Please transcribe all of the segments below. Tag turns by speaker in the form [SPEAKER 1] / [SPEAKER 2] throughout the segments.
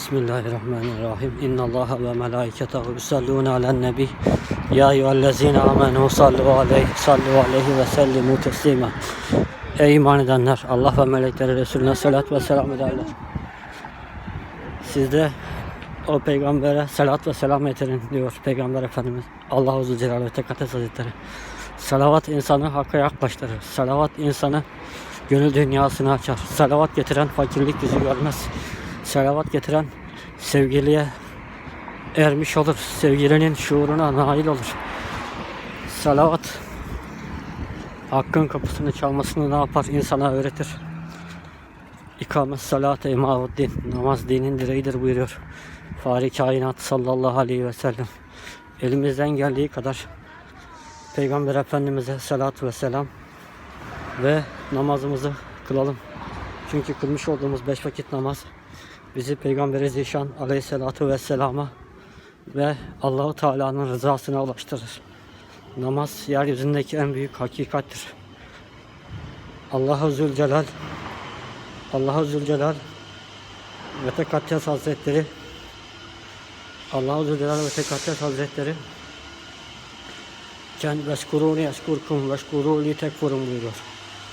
[SPEAKER 1] Bismillahirrahmanirrahim. İnna Allaha ve melaiketehu yusalluna alen nebi. Ya eyyühellezine amenu sallu aleyhi sallu aleyhi ve sellimu teslima. Ey iman edenler Allah ve melekleri Resulüne salat ve selam ederler. Siz de o peygambere salat ve selam getirin diyor Peygamber Efendimiz. Allah Azze Celaluhu ve Tekaddes Hazretleri. Salavat insanı hakka yaklaştırır. Salavat insanı gönül dünyasını açar. Salavat getiren fakirlik yüzü görmez. Salavat getiren sevgiliye ermiş olur. Sevgilinin şuuruna nail olur. Salavat hakkın kapısını çalmasını ne yapar? insana öğretir. İkamet salat din. Namaz dinin direğidir buyuruyor. Fahri kainat sallallahu aleyhi ve sellem. Elimizden geldiği kadar Peygamber Efendimiz'e salat ve selam ve namazımızı kılalım. Çünkü kılmış olduğumuz beş vakit namaz bizi Peygamber Zişan aleyhissalatu vesselama ve Allahu Teala'nın rızasına ulaştırır. Namaz yeryüzündeki en büyük hakikattir. Allahu Zülcelal Allahu Zülcelal ve Tekaddes Hazretleri Allahu Zülcelal ve Tekaddes Hazretleri Ken veşkuruni eşkurkum veşkuruli tekfurun buyuruyor.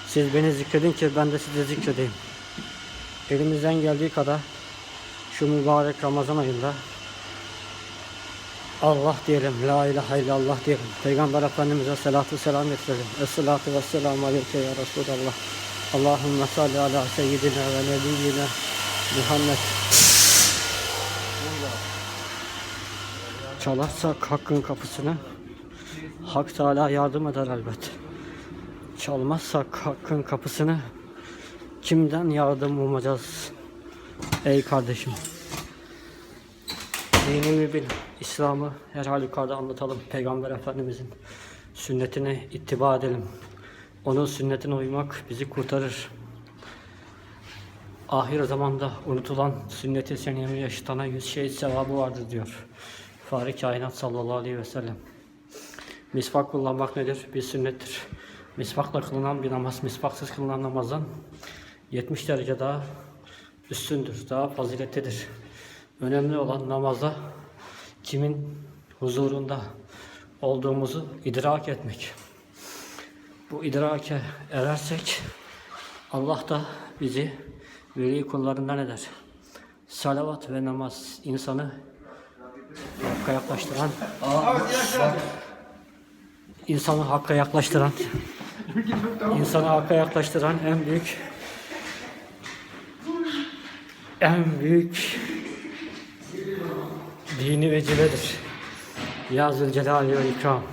[SPEAKER 1] Siz beni zikredin ki ben de sizi zikredeyim. Elimizden geldiği kadar şu mübarek Ramazan ayında Allah diyelim, la ilahe illallah diyelim. Peygamber Efendimiz'e salatu selam getirelim. Esselatu ve selamu aleyke ya Resulallah. Allahümme salli ala seyyidina ve nebiyyina Muhammed. Çalarsak hakkın kapısını Hak Teala yardım eder elbet. Çalmazsak hakkın kapısını kimden yardım umacağız ey kardeşim? Dini mübin, İslam'ı her halükarda anlatalım. Peygamber Efendimizin sünnetine ittiba edelim. Onun sünnetine uymak bizi kurtarır. Ahir zamanda unutulan sünnet-i seniyemi yaşatana yüz şehit sevabı vardır diyor. Fahri kainat sallallahu aleyhi ve sellem. Misvak kullanmak nedir? Bir sünnettir. Misvakla kılınan bir namaz, misvaksız kılınan namazdan 70 derece daha üstündür, daha faziletlidir. Önemli olan namazda kimin huzurunda olduğumuzu idrak etmek. Bu idrake erersek Allah da bizi veli kullarından eder. Salavat ve namaz insanı Hakka yaklaştıran insanı hakka yaklaştıran insanı hakka yaklaştıran en büyük en büyük dini vecibedir. Ya Zülcelal ve İkram.